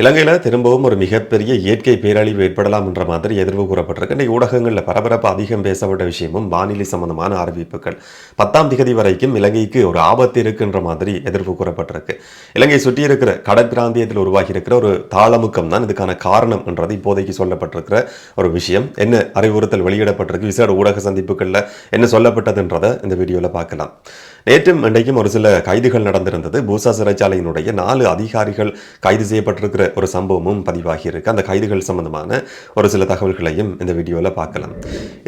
இலங்கையில் திரும்பவும் ஒரு மிகப்பெரிய இயற்கை பேரழிவு ஏற்படலாம் என்ற மாதிரி எதிர்வு கூறப்பட்டிருக்கு. இன்றைக்கு ஊடகங்களில் பரபரப்பு அதிகம் பேசப்பட்ட விஷயமும் வானிலை சம்பந்தமான அறிவிப்புகள். பத்தாம் திகதி வரைக்கும் இலங்கைக்கு ஒரு ஆபத்து இருக்குன்ற மாதிரி எதிர்வு கூறப்பட்டிருக்கு. இலங்கை சுற்றி இருக்கிற கடற்பிராந்தியத்தில் உருவாகி இருக்கிற ஒரு தாளமுக்கம் தான் இதுக்கான காரணம் என்றது இப்போதைக்கு சொல்லப்பட்டிருக்கிற ஒரு விஷயம். என்ன அறிவுறுத்தல் வெளியிடப்பட்டிருக்கு? விசேட ஊடக சந்திப்புகளில் என்ன சொல்லப்பட்டதுன்றதை இந்த வீடியோவில் பார்க்கலாம். நேற்றும் இன்றைக்கும் ஒரு சில கைதுகள் நடந்திருந்தது. பூசா சிறைச்சாலையினுடைய நாலு அதிகாரிகள் கைது செய்யப்பட்டிருக்கிற ஒரு சம்பவமும் பதிவாகியிருக்கு. அந்த கைதுகள் சம்பந்தமான ஒரு சில தகவல்களையும் இந்த வீடியோவில் பார்க்கலாம்.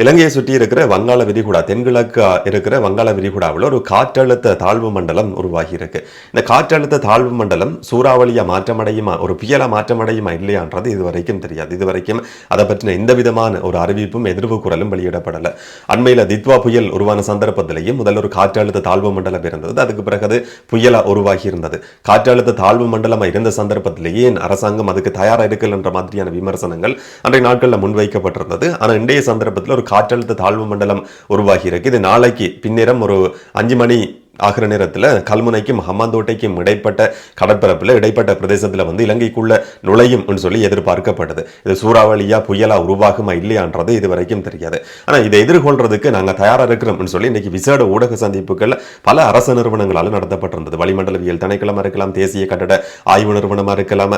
இலங்கையை சுற்றி இருக்கிற வங்காள விரிகுடா தென்கிழக்கு இருக்கிற வங்காள விரிகுடாவில் ஒரு காற்றழுத்த தாழ்வு மண்டலம் உருவாகியிருக்கு. இந்த காற்றழுத்த தாழ்வு மண்டலம் சூறாவளியாக மாற்றமடையுமா ஒரு புயலாக மாற்றமடையுமா இல்லையான்றது இது வரைக்கும் தெரியாது. இது வரைக்கும் அதை பற்றின எந்த விதமான ஒரு அறிவிப்பும் எதிர்வு குரலும் வெளியிடப்படலை. அண்மையில் தித்வா புயல் உருவான சந்தர்ப்பத்திலையும் முதல்ல ஒரு காற்றழுத்த தாழ்வு மண்டலம் இருந்தது. அதுக்கு பிறகு அது புயலா உருவாகி இருந்தது காற்றழுத்த தாழ்வு மண்டலமாக இருந்த சந்தர்ப்பத்திலேயே அரசாங்கம் அதுக்கு தயாராக இருக்கல் என்ற மாதிரியான விமர்சனங்கள் அன்றைய நாட்களில் முன்வைக்கப்பட்டிருந்தது. ஆனால் இன்றைய சந்தர்ப்பத்தில் ஒரு காற்றழுத்த தாழ்வு மண்டலம் உருவாகி இருக்கு. இது நாளைக்கு பின்னிரம் ஒரு அஞ்சு மணி ஆகிற நேரத்தில் கல்முனைக்கும் ஹம்மாந்தோட்டைக்கும் இடைப்பட்ட கடற்பரப்பில் இடைப்பட்ட பிரதேசத்தில் வந்து இலங்கைக்குள்ள நுழையும் சொல்லி எதிர்பார்க்கப்படுது இது சூறாவளியா புயலா உருவாகுமா இல்லையான்றது இது வரைக்கும் தெரியாது. ஆனால் இதை எதிர்கொள்றதுக்கு நாங்கள் தயாராக இருக்கிறோம்னு சொல்லி இன்னைக்கு விசேட ஊடக சந்திப்புகள் பல அரசு நிறுவனங்களால் நடத்தப்பட்டிருந்தது. வளிமண்டலவியல் திணைக்களமாக இருக்கலாம் தேசிய கட்டட ஆய்வு நிறுவனமாக இருக்கலாம்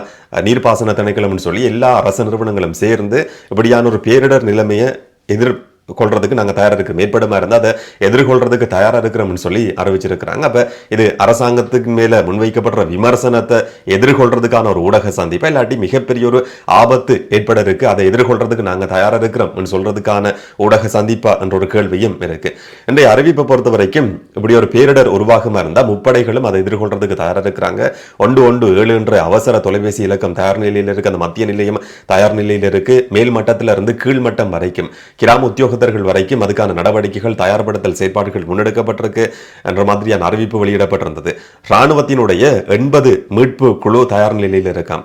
நீர்ப்பாசன திணைக்களம்னு சொல்லி எல்லா அரசு நிறுவனங்களும் சேர்ந்து இப்படியான ஒரு பேரிடர் நிலைமையை எதிர் கொள்றதுக்கு நாங்கள் தயாராக இருக்கிறோம் ஏற்படமாக இருந்தால் அதை எதிர்கொள்றதுக்கு தயாராக இருக்கிறோம்னு சொல்லி அறிவிச்சிருக்கிறாங்க. அப்போ இது அரசாங்கத்துக்கு மேலே முன்வைக்கப்படுற விமர்சனத்தை எதிர்கொள்றதுக்கான ஒரு ஊடக சந்திப்பா இல்லாட்டி மிகப்பெரிய ஒரு ஆபத்து ஏற்பட இருக்கு அதை எதிர்கொள்றதுக்கு நாங்கள் தயாராக இருக்கிறோம்னு சொல்றதுக்கான ஊடக சந்திப்பா என்ற ஒரு கேள்வியும் இருக்கு. இன்றைய அறிவிப்பை பொறுத்த வரைக்கும் இப்படி ஒரு பேரிடர் உருவாகமாக இருந்தால் முப்படைகளும் அதை எதிர்கொள்றதுக்கு தயாராக இருக்கிறாங்க. ஒன்று ஒன்று ஏழு என்ற அவசர தொலைபேசி இலக்கம் தயார் நிலையில் இருக்கு. அந்த மத்திய நிலையம் தயார் நிலையில் இருக்கு. மேல் மட்டத்தில் இருந்து கீழ்மட்டம் வரைக்கும். கிராம உத்தியோக உத்தியோகத்தர்கள் வரைக்கும் அதுக்கான நடவடிக்கைகள் தயார்படுத்தல் செயற்பாடுகள் முன்னெடுக்கப்பட்டிருக்கு என்ற மாதிரியான அறிவிப்பு வெளியிடப்பட்டிருந்தது. இராணுவத்தினுடைய எண்பது மீட்பு குழு தயார் நிலையில் இருக்காம்.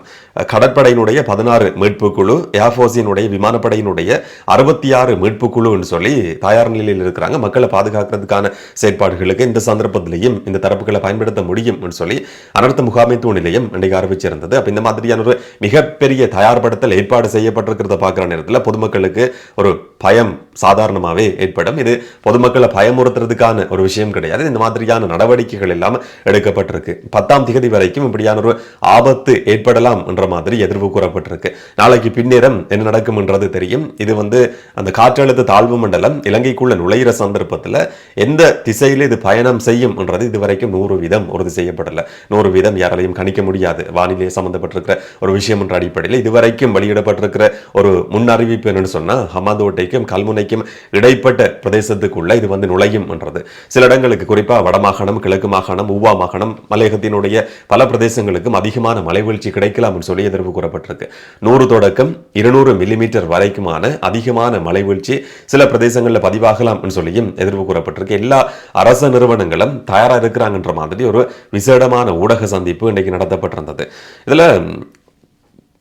கடற்படையினுடைய பதினாறு மீட்பு குழு ஏர்ஃபோர்ஸினுடைய விமானப்படையினுடைய அறுபத்தி ஆறு மீட்பு குழுன்னு சொல்லி தயார் நிலையில் இருக்கிறாங்க. மக்களை பாதுகாக்கிறதுக்கான செயற்பாடுகளுக்கு இந்த சந்தர்ப்பத்திலையும் இந்த தரப்புகளை பயன்படுத்த முடியும் சொல்லி அனர்த்த முகாமைத்துவ நிலையம் இன்றைக்கு அறிவிச்சிருந்தது. அப்ப இந்த மாதிரியான ஒரு மிகப்பெரிய தயார்படுத்தல் ஏற்பாடு செய்யப்பட்டிருக்கிறத பார்க்குற நேரத்தில் பொதுமக்களுக்கு ஒரு பயம் சாதாரணமாகவே ஏற்படும். இது பொதுமக்களை பயமுறுத்துறதுக்கான ஒரு விஷயம் கிடையாது. இந்த மாதிரியான நடவடிக்கைகள் எல்லாம் எடுக்கப்பட்டிருக்கு. பத்தாம் திகதி வரைக்கும் இப்படியான ஒரு ஆபத்து ஏற்படலாம் என்ற மாதிரி எதிர்வு கூறப்பட்டிருக்கு. நாளைக்கு பின்னேரம் என்ன நடக்கும் என்றது தெரியும். இது வந்து அந்த காற்றழுத்த தாழ்வு மண்டலம் இலங்கைக்குள்ள நுழையிற சந்தர்ப்பத்தில் எந்த திசையில் இது பயணம் செய்யும் என்றது இதுவரைக்கும் நூறு வீதம் உறுதி செய்யப்படலை. நூறு வீதம் யாராலையும் கணிக்க முடியாது. வானிலை சம்பந்தப்பட்டிருக்கிற ஒரு விஷயம் என்ற அடிப்படையில் இதுவரைக்கும் வெளியிடப்பட்டிருக்கிற ஒரு முன் அறிவிப்பு சொன்னால் ஹமாதோட்டைக்கு ஹமாந்தோட்டைக்கும் கல்முனைக்கும் இடைப்பட்ட பிரதேசத்துக்குள்ள இது வந்து நுழையும் என்றது. சில இடங்களுக்கு குறிப்பா வடமாகாணம் கிழக்கு மாகாணம் ஊவா மாகாணம் மலையகத்தினுடைய பல பிரதேசங்களுக்கும் அதிகமான மலைவீழ்ச்சி கிடைக்கலாம் சொல்லி எதிர்ப்பு கூறப்பட்டிருக்கு. நூறு தொடக்கம் இருநூறு மில்லிமீட்டர் வரைக்குமான அதிகமான மலைவீழ்ச்சி சில பிரதேசங்களில் பதிவாகலாம் சொல்லியும் எதிர்ப்பு கூறப்பட்டிருக்கு. எல்லா அரச நிறுவனங்களும் தயாரா இருக்கிறாங்கன்ற மாதிரி ஒரு விசேடமான ஊடக சந்திப்பு இன்னைக்கு நடத்தப்பட்டிருந்தது. இதுல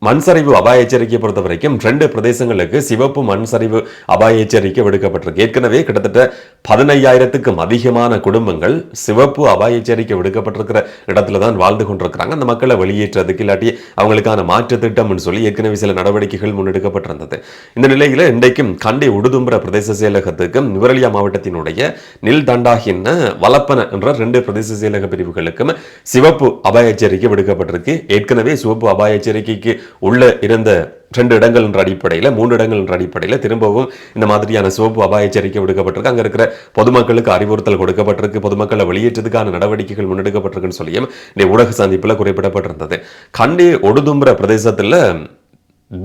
மண் சரிவு அபாய எச்சரிக்கையை பொறுத்த வரைக்கும் ரெண்டு பிரதேசங்களுக்கு சிவப்பு மண் சரிவு அபாய எச்சரிக்கை விடுக்கப்பட்டிருக்கு. ஏற்கனவே கிட்டத்தட்ட பதினையாயிரத்துக்கும் அதிகமான குடும்பங்கள் சிவப்பு அபாய எச்சரிக்கை விடுக்கப்பட்டிருக்கிற இடத்துல தான் வாழ்ந்து கொண்டிருக்கிறாங்க. அந்த மக்களை வெளியேற்றதுக்கு இல்லாட்டி அவங்களுக்கான மாற்று திட்டம்னு சொல்லி ஏற்கனவே சில நடவடிக்கைகள் முன்னெடுக்கப்பட்டிருந்தது. இந்த நிலையில் இன்றைக்கும் கண்டி உடுதும்புற பிரதேச செயலகத்துக்கும் நுவரலியா மாவட்டத்தினுடைய நில் தண்டாகின்ன வலப்பன என்ற ரெண்டு பிரதேச செயலக பிரிவுகளுக்கும் சிவப்பு அபாய எச்சரிக்கை விடுக்கப்பட்டிருக்கு. ஏற்கனவே சிவப்பு அபாய எச்சரிக்கைக்கு உள்ளே இருந்த ரெண்டு இடங்கள் என்ற அடிப்படையில் மூன்று இடங்கள் என்ற அடிப்படையில் திரும்பவும் இந்த மாதிரியான சிவப்பு அபாய எச்சரிக்கை விடுக்கப்பட்டிருக்கு. அங்கே இருக்கிற பொதுமக்களுக்கு அறிவுறுத்தல் கொடுக்கப்பட்டிருக்கு. பொதுமக்களை வெளியேற்றதுக்கான நடவடிக்கைகள் முன்னெடுக்கப்பட்டிருக்குன்னு சொல்லியும் இந்த ஊடக சந்திப்பில் குறிப்பிடப்பட்டிருந்தது. கண்டி ஒடுதும்புற பிரதேசத்தில்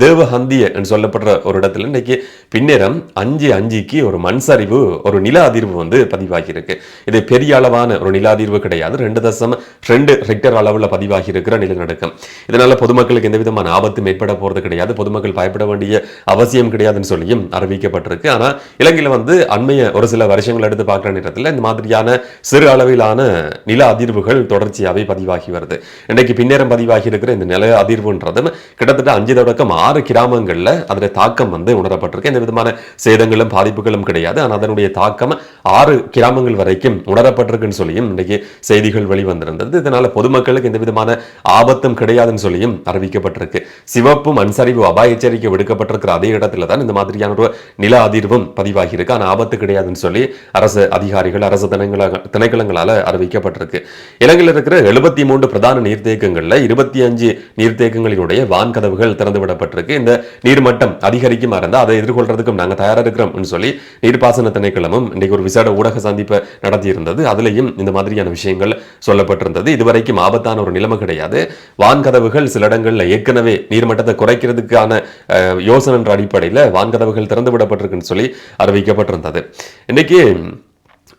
தேவஹந்திய என்று சொல்லப்படுற ஒரு இடத்துல இன்னைக்கு பின்னேரம் அஞ்சு அஞ்சுக்கு ஒரு மண் சரிவு ஒரு நில அதிர்வு வந்து பதிவாகியிருக்கு. இது பெரிய அளவான ஒரு நில அதிர்வு கிடையாது. ரெண்டு தசம் ரெண்டு ரெக்டர் அளவில் பதிவாகி இருக்கிற நிலநடுக்கம். இதனால பொதுமக்களுக்கு எந்த விதமான ஆபத்தும் ஏற்பட போறது கிடையாது. பொதுமக்கள் பயப்பட வேண்டிய அவசியம் கிடையாதுன்னு சொல்லியும் அறிவிக்கப்பட்டிருக்கு. ஆனால் இலங்கையில் வந்து அண்மைய ஒரு சில வருஷங்கள் எடுத்து பார்க்குற நேரத்தில் இந்த மாதிரியான சிறு அளவிலான நில அதிர்வுகள் தொடர்ச்சியாகவே பதிவாகி வருது. இன்னைக்கு பின்னேரம் பதிவாகி இருக்கிற இந்த நில அதிர்வுன்றதும் கிட்டத்தட்ட அஞ்சு தொடக்கம் ஆறு கிராமங்களில் அதனுடைய தாக்கம் வந்து உணரப்பட்டிருக்கு. எந்த விதமான சேதங்களும் பாதிப்புகளும் கிடையாது. ஆனால் அதனுடைய தாக்கம் ஆறு கிராமங்கள் வரைக்கும் உணரப்பட்டிருக்குன்னு சொல்லியும் இன்றைக்கு செய்திகள் வெளிவந்திருந்தது. இதனால் பொதுமக்களுக்கு எந்த விதமான ஆபத்தும் கிடையாதுன்னு சொல்லியும் அறிவிக்கப்பட்டிருக்கு. சிவப்பு மண்சரிவு அபாய எச்சரிக்கை விடுக்கப்பட்டிருக்கிற அதே இடத்துல தான் இந்த மாதிரியான ஒரு நில அதிர்வும் பதிவாகியிருக்கு. ஆனால் ஆபத்து கிடையாதுன்னு சொல்லி அரசு அதிகாரிகள் அரசு திணைக்கள- திணைக்களங்களால் அறிவிக்கப்பட்டிருக்கு. இலங்கையில் இருக்கிற எழுபத்தி மூன்று பிரதான நீர்த்தேக்கங்களில் இருபத்தி அஞ்சு நீர்த்தேக்கங்களினுடைய வான் கதவுகள் விடப்பட்டிருக்கு இந்த நீர்மட்டம் அதிகரிக்குமா இருந்தால் அதை எதிர்கொள்றதுக்கும் நாங்க தயாரா இருக்கிறோம்னு சொல்லி நீர்ப்பாசன திணைக்களமும் இன்னைக்கு ஒரு விசேட ஊடக சந்திப்பை நடத்தியிருந்தது. அதுலேயும் அதுலயும் இந்த மாதிரியான விஷயங்கள் சொல்லப்பட்டிருந்தது. இதுவரைக்கும் ஆபத்தான ஒரு நிலைமை கிடையாது. வான்கதவுகள் சில இடங்கள்ல ஏற்கனவே நீர்மட்டத்தை குறைக்கிறதுக்கான அஹ், யோசனை என்ற அடிப்படையில் வான்கதவுகள் திறந்து விடப்பட்டிருக்குன்னு சொல்லி அறிவிக்கப்பட்டிருந்தது. இன்னைக்கு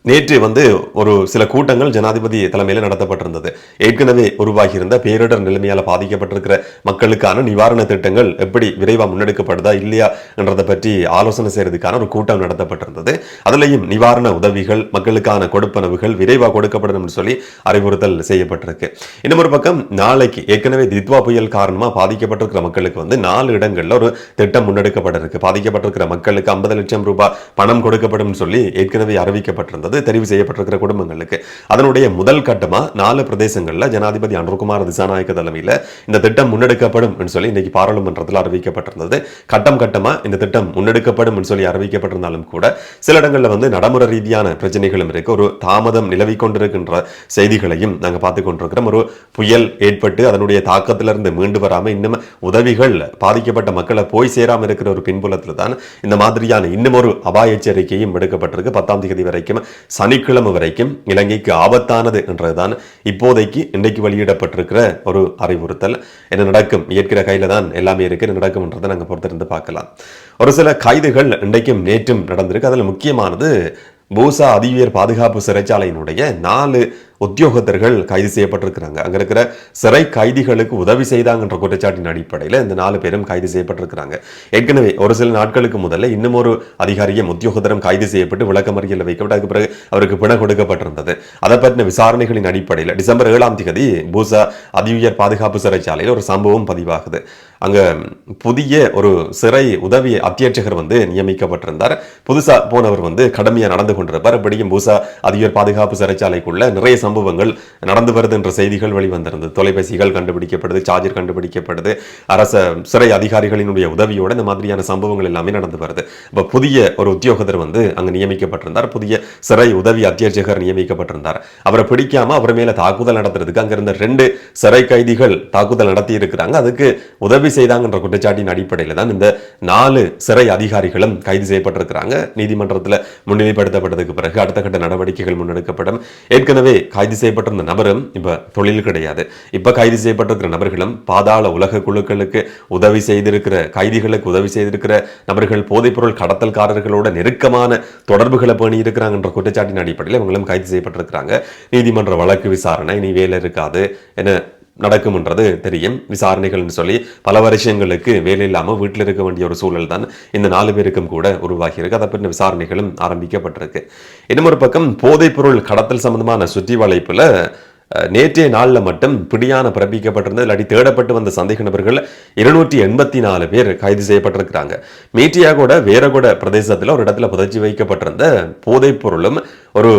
நேற்று வந்து ஒரு சில கூட்டங்கள் ஜனாதிபதி தலைமையில் நடத்தப்பட்டிருந்தது. ஏற்கனவே உருவாகியிருந்த பேரிடர் நிலைமையால் பாதிக்கப்பட்டிருக்கிற மக்களுக்கான நிவாரண திட்டங்கள் எப்படி விரைவாக முன்னெடுக்கப்படுதா இல்லையா என்றதை பற்றி ஆலோசனை செய்யறதுக்கான ஒரு கூட்டம் நடத்தப்பட்டிருந்தது. அதுலேயும் நிவாரண உதவிகள் மக்களுக்கான கொடுப்பனவுகள் விரைவாக கொடுக்கப்படணும்னு சொல்லி அறிவுறுத்தல் செய்யப்பட்டிருக்கு. இன்னும் ஒரு பக்கம் நாளைக்கு ஏற்கனவே தித்வா புயல் காரணமாக பாதிக்கப்பட்டிருக்கிற மக்களுக்கு வந்து நாலு இடங்களில் ஒரு திட்டம் முன்னெடுக்கப்பட இருக்கு பாதிக்கப்பட்டிருக்கிற மக்களுக்கு ஐம்பது லட்சம் ரூபாய் பணம் கொடுக்கப்படும் சொல்லி ஏற்கனவே அறிவிக்கப்பட்டிருந்தது. தெரிவு செய்யப்பட்டிருக்கிற குடும்பங்களுக்கு. அதனுடைய முதல் கட்டமாக நாலு பிரதேசங்களில் ஜனாதிபதி அனுர்குமார் திசாநாயக்க தலைமையில் இந்த திட்டம் முன்னெடுக்கப்படும் சொல்லி இன்னைக்கு பாராளுமன்றத்தில் அறிவிக்கப்பட்டிருந்தது. கட்டம் கட்டமாக இந்த திட்டம் முன்னெடுக்கப்படும் என்று சொல்லி அறிவிக்கப்பட்டிருந்தாலும் கூட சில இடங்களில் வந்து நடைமுறை ரீதியான பிரச்சனைகளும் இருக்கு. ஒரு தாமதம் நிலவி கொண்டிருக்கின்ற செய்திகளையும் நாங்கள் பார்த்து கொண்டிருக்கிறோம். ஒரு புயல் ஏற்பட்டு அதனுடைய தாக்கத்திலிருந்து மீண்டு வராமல் இன்னும் உதவிகள் பாதிக்கப்பட்ட மக்களை போய் சேராமல் இருக்கிற ஒரு பின்புலத்தில் தான் இந்த மாதிரியான இன்னும் ஒரு அபாய எச்சரிக்கையும் விடுக்கப்பட்டிருக்கு. பத்தாம் தேதி வரைக்கும் சனிக்கிழமை வரைக்கும் இலங்கைக்கு ஆபத்தானது என்றதுதான் இப்போதைக்கு இன்றைக்கு வெளியிடப்பட்டிருக்கிற ஒரு அறிவுறுத்தல். என்ன நடக்கும்? இயற்கிற கையில தான் எல்லாமே இருக்கு. என்ன நடக்கும்ன்றதை நாங்கள் பொறுத்திருந்து பார்க்கலாம். ஒரு சில கைதுகள் இன்றைக்கும் நேற்றும் நடந்திருக்கு. அதில் முக்கியமானது பூசா அதிவியர் பாதுகாப்பு சிறைச்சாலையினுடைய நாலு உத்தியோகத்தர்கள் கைது செய்யப்பட்டிருக்கிறாங்க. அங்கே இருக்கிற சிறை கைதிகளுக்கு உதவி செய்தாங்கன்ற குற்றச்சாட்டின் அடிப்படையில் இந்த நாலு பேரும் கைது செய்யப்பட்டிருக்கிறாங்க. ஏற்கனவே ஒரு சில நாட்களுக்கு முதல்ல இன்னும் ஒரு அதிகாரியும் உத்தியோகத்தரும் கைது செய்யப்பட்டு விளக்கமறியலில் வைக்கப்பட்டு அதுக்கு பிறகு அவருக்கு பிண கொடுக்கப்பட்டிருந்தது. அதை பற்றின விசாரணைகளின் அடிப்படையில் டிசம்பர் ஏழாம் தேதி பூசா அதிவியர் பாதுகாப்பு சிறைச்சாலையில் ஒரு சம்பவம் பதிவாகுது. அங்கே புதிய ஒரு சிறை உதவி அத்தியட்சகர் வந்து நியமிக்கப்பட்டிருந்தார். புதுசா போனவர் வந்து கடுமையாக நடந்து கொண்டிருப்பார். இப்படியும் பூசா அதிபர் பாதுகாப்பு சிறைச்சாலைக்குள்ள நிறைய சம்பவங்கள் நடந்து வருது என்ற செய்திகள் வெளிவந்திருந்தது. தொலைபேசிகள் கண்டுபிடிக்கப்படுது சார்ஜர் கண்டுபிடிக்கப்படுது அரச சிறை அதிகாரிகளினுடைய உதவியோட இந்த மாதிரியான சம்பவங்கள் எல்லாமே நடந்து வருது. இப்போ புதிய ஒரு உத்தியோகத்தர் வந்து அங்கே நியமிக்கப்பட்டிருந்தார். புதிய சிறை உதவி அத்தியட்சகர் நியமிக்கப்பட்டிருந்தார். அவரை பிடிக்காம அவர் மேல தாக்குதல் நடத்துறதுக்கு அங்கிருந்த ரெண்டு சிறை கைதிகள் தாக்குதல் நடத்தி இருக்கிறாங்க அதுக்கு உதவி செய்தாங்கன்ற குற்றச்சாட்டின் அடிப்படையில் தான் இந்த நாலு சிறை அதிகாரிகளும் கைது செய்யப்பட்டிருக்கிறாங்க. நீதிமன்றத்தில் முன்னிலைப்படுத்தப்பட்டதுக்கு பிறகு அடுத்த கட்ட நடவடிக்கைகள் முன்னெடுக்கப்படும். ஏற்கனவே கைது செய்யப்பட்டிருந்த நபரும் இப்ப தொழில் கிடையாது. இப்ப கைது செய்யப்பட்டிருக்கிற நபர்களும் பாதாள உலக குழுக்களுக்கு உதவி செய்திருக்கிற கைதிகளுக்கு உதவி செய்திருக்கிற நபர்கள் போதைப்பொருள் கடத்தல்காரர்களோட நெருக்கமான தொடர்புகளை பேணி இருக்கிறாங்கன்ற குற்றச்சாட்டின் அடிப்படையில் இவங்களும் கைது செய்யப்பட்டிருக்கிறாங்க. நீதிமன்ற வழக்கு விசாரணை இனி வேலை இருக்காது என நடக்கும்ன்றது தெரியும். விசாரணைகள்னு சொல்லி பல வருஷங்களுக்கு வேலை இல்லாமல் வீட்டில் இருக்க வேண்டிய ஒரு சூழல் தான் இந்த நாலு பேருக்கும் கூட உருவாகியிருக்கு. அதை பற்றின விசாரணைகளும் ஆரம்பிக்கப்பட்டிருக்கு. இன்னும் ஒரு பக்கம் போதைப்பொருள் கடத்தல் சம்பந்தமான சுற்றி வளைப்புல நேற்றைய நாளில் மட்டும் பிடியான பிறப்பிக்கப்பட்டிருந்தது இல்லாட்டி தேடப்பட்டு வந்த சந்தேக நபர்கள் இருநூற்றி எண்பத்தி நாலு பேர் கைது செய்யப்பட்டிருக்கிறாங்க. மீட்டியா கூட வேறகோட பிரதேசத்தில் ஒரு இடத்துல புதைச்சி வைக்கப்பட்டிருந்த போதைப் பொருளும் ஒரு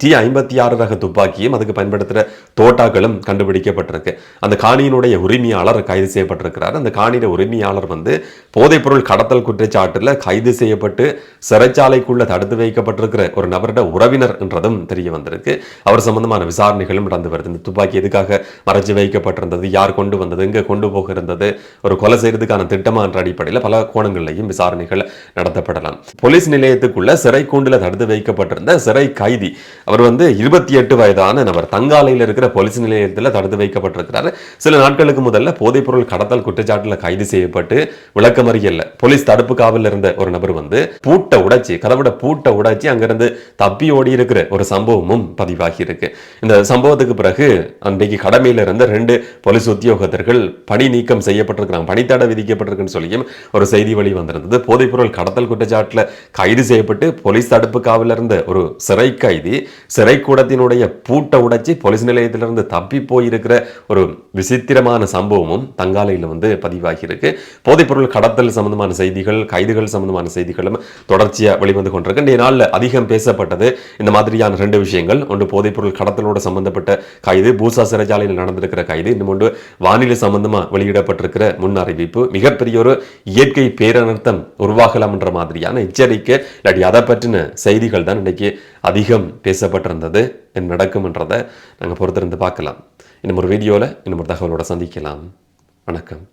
டி ஐம்பத்தி ஆறு ரக துப்பாக்கியும் அதுக்கு பயன்படுத்துகிற தோட்டாக்களும் கண்டுபிடிக்கப்பட்டிருக்கு. அந்த காணியினுடைய உரிமையாளர் கைது செய்யப்பட்டிருக்கிறார். அந்த காணியிட உரிமையாளர் வந்து போதைப்பொருள் கடத்தல் குற்றச்சாட்டில் கைது செய்யப்பட்டு சிறைச்சாலைக்குள்ள தடுத்து வைக்கப்பட்டிருக்கிற ஒரு நபரிட உறவினர் என்றதும் தெரிய வந்திருக்கு. அவர் சம்பந்தமான விசாரணைகளும் நடந்து வருது. இந்த துப்பாக்கி எதுக்காக மறைச்சு வைக்கப்பட்டிருந்தது? யார் கொண்டு வந்தது? எங்கே கொண்டு போக இருந்தது ஒரு கொலை செய்யறதுக்கான திட்டமா என்ற அடிப்படையில் பல கோணங்கள்லையும் விசாரணைகள் நடத்தப்படலாம். போலீஸ் நிலையத்துக்குள்ள சிறை கூண்டில் தடுத்து வைக்கப்பட்டிருந்த சிறை கைதி. அவர் வந்து இருபத்தி எட்டு வயதான நபர். தங்காலையில் இருக்கிற போலீஸ் நிலையத்தில் தடுத்து வைக்கப்பட்டிருக்கிறார். சில நாட்களுக்கு முதல்ல போதைப்பொருள் கடத்தல் குற்றச்சாட்டில் கைது செய்யப்பட்டு விளக்கமறியல்ல. போலீஸ் தடுப்பு காவலில் இருந்த ஒரு நபர் வந்து பூட்டை உடைச்சி கதவோட பூட்டை உடைச்சி அங்கிருந்து தப்பி ஓடி இருக்கிற ஒரு சம்பவமும் பதிவாகி இருக்கு. இந்த சம்பவத்துக்கு பிறகு அன்றைக்கு கடமையில் இருந்த ரெண்டு போலீஸ் உத்தியோகத்தர்கள் பணி நீக்கம் செய்யப்பட்டிருக்கிறாங்க. பணித்தடை விதிக்கப்பட்டிருக்குன்னு சொல்லியும் ஒரு செய்தி வழி வந்திருந்தது போதைப்பொருள் கடத்தல் குற்றச்சாட்டில் கைது செய்யப்பட்டு போலீஸ் தடுப்பு காவலில் இருந்த ஒரு சிறை சிறை கைதி சிறை கூடத்தினுடைய பூட்டை உடைச்சி போலீஸ் நிலையத்திலிருந்து தப்பி போயிருக்கிற ஒரு விசித்திரமான சம்பவமும் தங்காலையில் வந்து பதிவாகியிருக்கு. போதைப்பொருள் கடத்தல் சம்பந்தமான செய்திகள் கைதுகள் சம்பந்தமான செய்திகளும் தொடர்ச்சியாக வெளிவந்து கொண்டிருக்கு. இன்றைய நாளில் அதிகம் பேசப்பட்டது இந்த மாதிரியான ரெண்டு விஷயங்கள். ஒன்று போதைப்பொருள் கடத்தலோடு சம்பந்தப்பட்ட கைது பூசா சிறைச்சாலையில் நடந்திருக்கிற கைது. இன்னும் ஒன்று வானிலை சம்பந்தமாக வெளியிடப்பட்டிருக்கிற முன் அறிவிப்பு. மிகப்பெரிய ஒரு இயற்கை பேரனர்த்தம் உருவாகலாம் என்ற மாதிரியான எச்சரிக்கை இல்லாட்டி அதை பற்றின செய்திகள் தான் இன்னைக்கு அதிகம் பேசப்பட்டிருந்தது என்ன நடக்கும்ன்றதை நாங்கள் பொறுத்திருந்து பார்க்கலாம். இன்னும் ஒரு வீடியோவில் இன்னும் ஒரு தகவலோட சந்திக்கலாம். வணக்கம்.